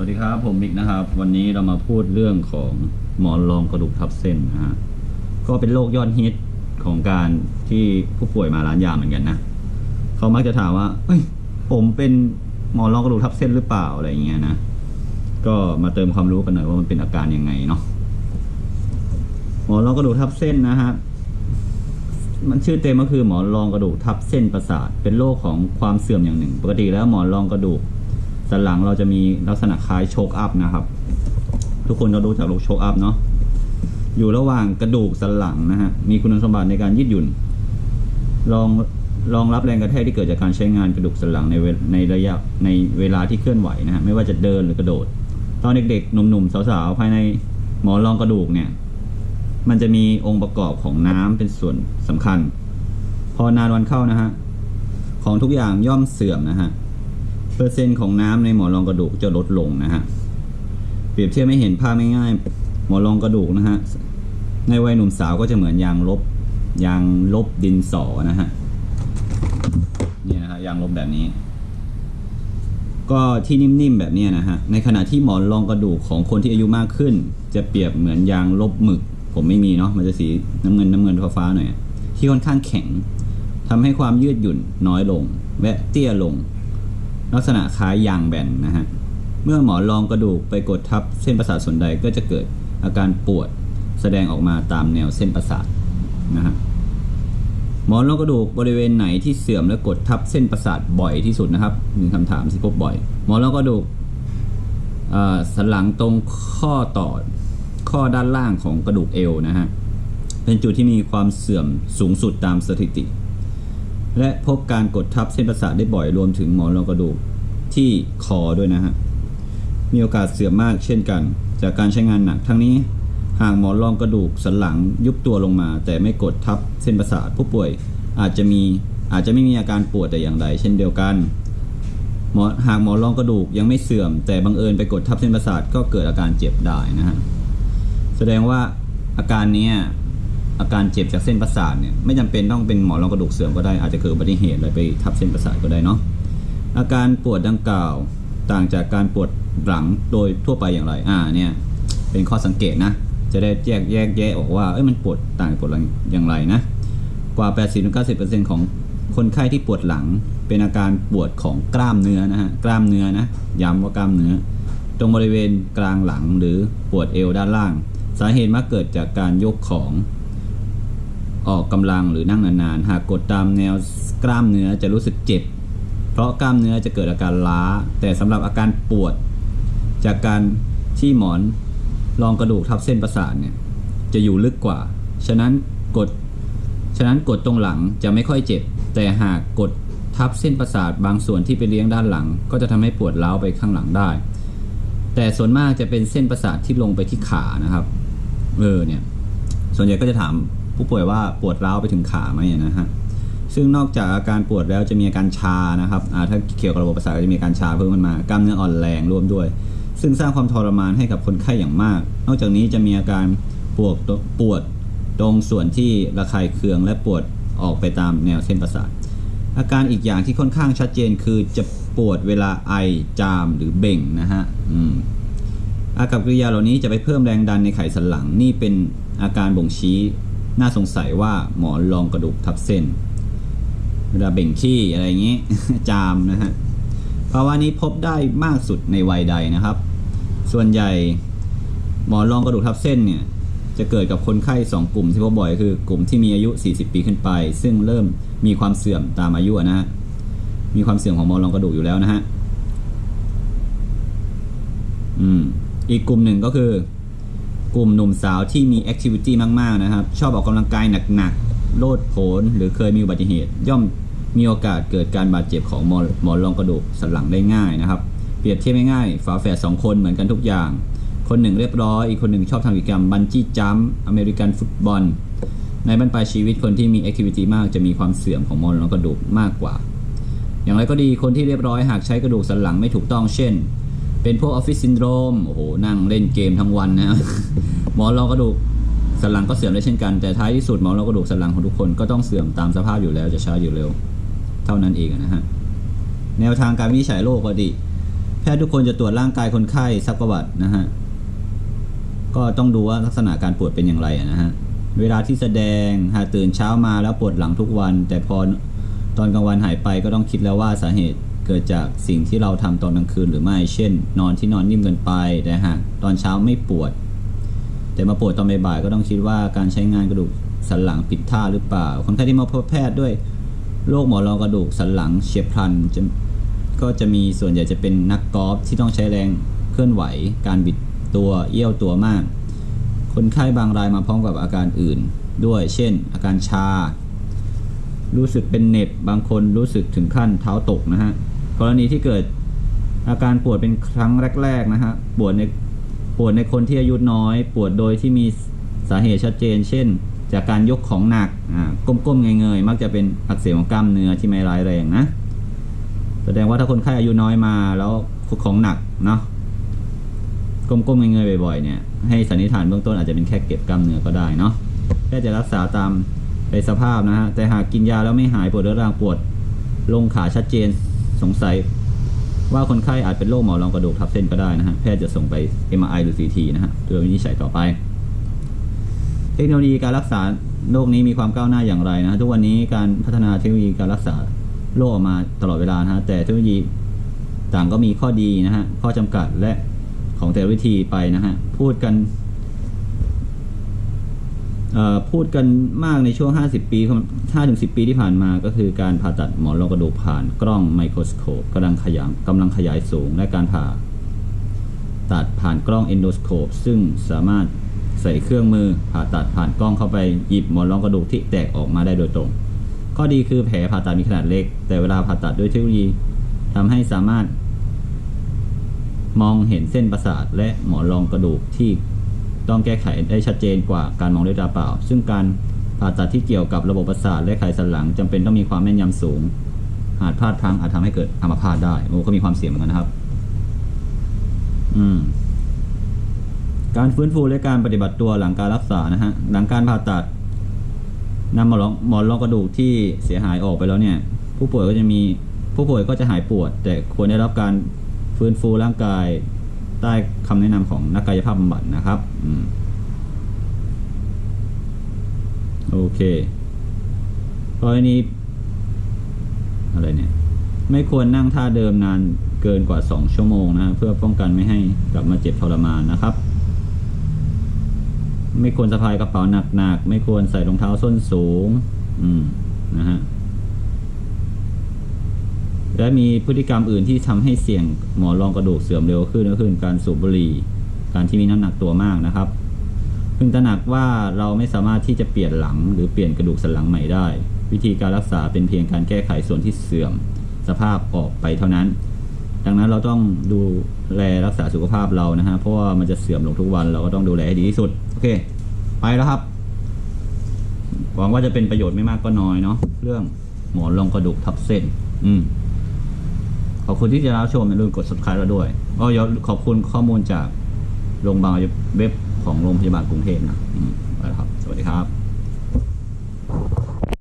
วัสดีครับ ผมมิกนะครับ วันนี้เรามาพูดเรื่องของหมอนรองกระดูกทับเส้นนะฮะก็เป็นโรคยอดฮิตของการที่ผู้ป่วยมาร้านยาเหมือนกันนะเขามักจะถามว่าเอ้ยผมเป็นหมอนรองกระดูกทับเส้นหรือเปล่าอะไรอย่างเงี้ยนะก็มาเติมความรู้กันหน่อยว่ามันเป็นอาการยังไงเนาะหมอนรองกระดูกทับเส้นนะฮะมันชื่อเต็มก็คือหมอนรองกระดูกทับเส้นประสาท เป็นโรคของความเสื่อมอย่างหนึ่ง ปกติแล้วหมอนรองกระดูก สันหลังเราจะมีลักษณะคล้ายโชกอัพนะครับ ทุกคนเรารู้จักโรคโชกอัพเนาะอยู่ระหว่างกระดูกสันหลังนะฮะมีคุณสมบัติในการยืดหยุ่นรองรองรับแรงกระแทกที่เกิดจากการใช้งานกระดูกสันหลังในในระยะในเวลาที่เคลื่อนไหวนะฮะไม่ว่าจะเดินหรือกระโดด ตอนเด็กๆหนุ่มๆสาวๆภายในหมอนรองกระดูกเนี่ยมันจะมีองค์ประกอบของน้ำเป็นส่วนสำคัญ พอนานวันเข้านะฮะของทุกอย่างย่อมเสื่อมนะฮะ เปอร์เซ็นต์ของน้ำในหมอนรองกระดูกจะลดลงนะฮะ เปรียบเทียบไม่เห็นภาพง่ายๆ หมอนรองกระดูกนะฮะ ในวัยหนุ่มสาวก็จะเหมือนยางลบยางลบดินสอนะฮะ นี่นะฮะยางลบแบบนี้ ก็ที่นิ่มๆแบบนี้นะฮะ ในขณะที่หมอนรองกระดูกของคนที่อายุมากขึ้น จะเปรียบเหมือนยางลบหมึก ผมไม่มีเนาะ มันจะสีน้ำเงินน้ำเงินฟ้าๆหน่อย ที่ค่อนข้างแข็งทำให้ความยืดหยุ่นน้อยลงและเตี้ยลง ลักษณะคล้ายยางแบนนะฮะ เมื่อหมอนรองกระดูกไปกดทับเส้นประสาทส่วนใดก็จะเกิดอาการปวดแสดงออกมาตามแนวเส้นประสาทนะฮะหมอนรองกระดูกบริเวณไหนที่เสื่อมและกดทับเส้นประสาทบ่อยที่สุดนะครับหนึ่งคำถามที่พบบ่อย หมอนรองกระดูกสันหลังตรงข้อต่อข้อด้านล่างของกระดูกเอวนะฮะเป็นจุดที่มีความเสื่อมสูงสุดตามสถิติ และพบการกดทับเส้นประสาทได้บ่อยรวมถึงหมอนรองกระดูกที่คอด้วยนะฮะ มีโอกาสเสื่อมมากเช่นกัน จากการใช้งานหนักทั้งนี้ หากหมอนรองกระดูกสันหลังยุบตัวลงมา แต่ไม่กดทับเส้นประสาทผู้ป่วยอาจจะมีอาจจะไม่มีอาการปวดแต่อย่างใดเช่นเดียวกันหมอหากหมอนรองกระดูกยังไม่เสื่อม แต่บังเอิญไปกดทับเส้นประสาทก็เกิดอาการเจ็บได้นะฮะแสดงว่าอาการนี้ อาการเจ็บจากเส้นประสาทเนี่ยไม่จำเป็นต้องเป็นหมอนรองกระดูกเสื่อมก็ได้อาจจะเกิดอุบัติเหตุอะไรไปทับเส้นประสาทก็ได้เนาะอาการปวดดังกล่าวต่างจากการปวดหลังโดยทั่วไปอย่างไรอ่าเนี่ยเป็นข้อสังเกตนะจะได้แยกแยกแยะออกว่าเอ้ยมันปวดต่างปวดหลังอย่างไรนะกว่า 80-90%ของคนไข้ที่ปวดหลังเป็นอาการปวดของกล้ามเนื้อนะฮะกล้ามเนื้อนะย้ำว่ากล้ามเนื้อ ตรงบริเวณกลางหลังหรือปวดเอวด้านล่าง สาเหตุมักเกิดจากการยกของ ออกกำลังหรือนั่งนานๆ หากกดตามแนวกล้ามเนื้อจะรู้สึกเจ็บ เพราะกล้ามเนื้อจะเกิดอาการล้า แต่สำหรับอาการปวด จากการที่หมอนรองกระดูกทับเส้นประสาทเนี่ยจะอยู่ลึกกว่า ฉะนั้นกด ฉะนั้นกดตรงหลังจะไม่ค่อยเจ็บ แต่หากกดทับเส้นประสาทบางส่วนที่ไปเลี้ยงด้านหลัง ก็จะทำให้ปวดร้าวไปข้างหลังได้ แต่ส่วนมากจะเป็นเส้นประสาทที่ลงไปที่ขานะครับ เออเนี่ย ส่วนใหญ่ก็จะถาม ผู้ป่วยว่าปวดร้าวไปถึงขาไหมนะฮะซึ่งนอกจากอาการปวดแล้วจะมีอาการชานะครับถ้าเกี่ยวกับระบบประสาทก็จะมีอาการชาเพิ่มขึ้นมากล้ามเนื้ออ่อนแรงร่วมด้วย ซึ่งสร้างความทรมานให้กับคนไข้อย่างมาก นอกจากนี้จะมีอาการปวดปวดตรงส่วนที่ระคายเคืองและปวดออกไปตามแนวเส้นประสาท อาการอีกอย่างที่ค่อนข้างชัดเจนคือจะปวดเวลาไอจามหรือเบ่งนะฮะอืมอากับกริยาเหล่านี้จะไปเพิ่มแรงดันในไขสันหลังนี่เป็นอาการบ่งชี้ น่าสงสัยว่าหมอนรองกระดูกทับเส้น เวลาเบ่งขี้อะไรอย่างนี้ จามนะฮะภาวะนี้พบได้มากสุดในวัยใดนะครับ ส่วนใหญ่หมอนรองกระดูกทับเส้นเนี่ยจะเกิดกับคนไข้ 2 กลุ่มที่พบบ่อยคือกลุ่มที่มีอายุ 40 ปีขึ้นไป ซึ่งเริ่มมีความเสื่อมตามอายุนะฮะมีความเสื่อมของหมอนรองกระดูกอยู่แล้วนะฮะอืมอีกกลุ่มหนึ่งก็คือ ลุ่มหนุ่มสาวที่มีแอคทิวิตี้มาก ๆ นะครับ ชอบออกกำลังกายหนัก ๆ โลดโผนหรือเคยมีอุบัติเหตุ ย่อมมีโอกาสเกิดการบาดเจ็บของหมอนหมอนรองกระดูกสันหลังได้ง่ายนะครับ เปรียบเทียบง่ายๆฝาแฝดสองคนเหมือนกันทุกอย่าง คนหนึ่งเรียบร้อย อีกคนหนึ่งชอบทำกิจกรรมบันจี้จัมป์อเมริกันฟุตบอล ในบรรปลายชีวิตคนที่มีแอคทิวิตี้มากจะมีความเสื่อมของมอนรองกระดูกมากกว่า อย่างไรก็ดีคนที่เรียบร้อยหากใช้กระดูกสันหลังไม่ถูกต้องเช่นเป็นพวกออฟฟิศซินโดรม โอ้โห นั่งเล่นเกมทั้งวันนะ หมอนรองกระดูกสันหลังก็เสื่อมได้เช่นกันแต่ท้ายที่สุดหมอนรองกระดูกสันหลังของทุกคนก็ต้องเสื่อมตามสภาพอยู่แล้วจะช้าอยู่เร็ว เท่านั้นเองนะฮะแนวทางการวิจัยโรคก็ดีแพทย์ทุกคนจะตรวจร่างกายคนไข้ซักประวัตินะฮะก็ต้องดูว่าลักษณะการปวดเป็นอย่างไรนะฮะเวลาที่แสดงหากตื่นเช้ามาแล้วปวดหลังทุกวัน แต่พอตอนกลางวันหายไปก็ต้องคิดแล้วว่าสาเหตุเกิดจากสิ่งที่เราทำตอนกลางคืนหรือไม่ เช่น นอนที่นอนนิ่มเกินไปแต่หากตอนเช้าไม่ปวด แต่มาปวดตอนบ่ายๆก็ต้องคิดว่าการใช้งานกระดูกสันหลังผิดท่าหรือเปล่า คนไข้ที่มาพบแพทย์ด้วยโรคหมอนรองกระดูกสันหลังเฉียบพลันจะก็จะมีส่วนใหญ่จะเป็นนักกอล์ฟที่ต้องใช้แรงเคลื่อนไหว การบิดตัวเอี้ยวตัวมาก คนไข้บางรายมาพร้อมกับอาการอื่นด้วย เช่น อาการชา รู้สึกเป็นเน็บบางคนรู้สึกถึงขั้นเท้าตกนะฮะ กรณีที่เกิดอาการปวดเป็นครั้งแรก ๆ นะฮะ ปวดใน ปวดในคนที่อายุน้อย ปวดโดยที่มีสาเหตุชัดเจน เช่น จากการยกของหนักก้มๆเงยๆมักจะเป็นอักเสบของกล้ามเนื้อที่ไม่ร้ายแรงนะ แสดงว่าถ้าคนไข้อายุน้อยมาแล้วของหนักเนาะก้มๆเงยๆบ่อยๆเนี่ยให้สันนิษฐานเบื้องต้นอาจจะเป็นแค่เก็บกล้ามเนื้อก็ได้เนาะแพทย์จะรักษาตามไปสภาพนะฮะแต่หากกินยาแล้วไม่หายปวดเรื้อรังปวดลงขาชัดเจนสงสัย ว่าคนไข้อาจเป็นโรคหมอนรองกระดูกทับเส้นก็ได้นะฮะแพทย์จะส่งไป MRI หรือ CT นะฮะเพื่อวินิจฉัยต่อไป เทคโนโลยีการรักษาโรคนี้มีความก้าวหน้าอย่างไรนะฮะทุกวันนี้การพัฒนาเทคโนโลยีการรักษาโรคออกมาตลอดเวลานะฮะแต่เทคโนโลยีต่างก็มีข้อดีนะฮะข้อจำกัดและของแต่ละวิธีไปนะฮะพูดกัน พูดกันมากในช่วง 50 ปี 5-10 ปีที่ผ่านมาก็คือการผ่าตัดหมอนรองกระดูกผ่านกล้องไมโครสโคปกำลังขยายกำลังขยายสูง และการผ่าตัดผ่านกล้องเอนโดสโคปซึ่งสามารถใส่เครื่องมือผ่าตัดผ่านกล้องเข้าไปหยิบหมอนรองกระดูกที่แตกออกมาได้โดยตรง ข้อดีคือแผลผ่าตัดมีขนาดเล็ก แต่เวลาผ่าตัดด้วยเทคโนโลยีทำให้สามารถ มองเห็นเส้นประสาทและหมอนรองกระดูกที่ ต้องแก้ไขได้ชัดเจนกว่าการมองด้วยตาเปล่า ซึ่งการผ่าตัดที่เกี่ยวกับระบบประสาทและไขสันหลังจำเป็นต้องมีความแม่นยำสูง หากพลาดพลั้งอาจทำให้เกิดอัมพาตได้โอ้ก็มีความเสี่ยงเหมือนกันนะครับ อืม การฟื้นฟูและการปฏิบัติตัวหลังการรักษานะฮะหลังการผ่าตัดนำหมอนหมอนรองกระดูกที่เสียหายออกไปแล้วเนี่ย ผู้ป่วยก็จะมีผู้ป่วยก็จะหายปวด แต่ควรได้รับการฟื้นฟูร่างกาย ใต้คำแนะนำของนักกายภาพบำบัดนะครับอืมโอเคกรณีอะไรเนี่ย ไม่ควรนั่งท่าเดิมนานเกินกว่า 2 ชั่วโมงนะ เพื่อป้องกันไม่ให้กลับมาเจ็บทรมานนะครับ ไม่ควรสะพายกระเป๋าหนักๆ ไม่ควรใส่รองเท้าส้นสูง อืม นะฮะ และมีพฤติกรรมอื่นที่ทำให้เสี่ยงหมอนรองกระดูกเสื่อมเร็วขึ้นก็คือการสูบบุหรี่ การที่มีน้ำหนักตัวมากนะครับพึงตระหนักว่าเราไม่สามารถที่จะเปลี่ยนหลัง หรือเปลี่ยนกระดูกสันหลังใหม่ได้ วิธีการรักษาเป็นเพียงการแก้ไขส่วนที่เสื่อม สภาพออกไปเท่านั้น ดังนั้นเราต้องดูแลรักษาสุขภาพเรานะฮะเพราะว่ามันจะเสื่อมลงทุกวันเราก็ต้องดูแลให้ดีที่สุดโอเค ไปแล้วครับหวังว่าจะเป็นประโยชน์ไม่มากก็น้อยเนาะเรื่องหมอนรองกระดูกทับเส้น อืม ขอบคุณที่จะรับชมอย่าลืมกด subscribe เราด้วยก็ยขอบคุณข้อมูลจากโรงพยาบาลเว็บของโรงพยาบาลกรุงเทพนะนะครับ สวัสดีครับ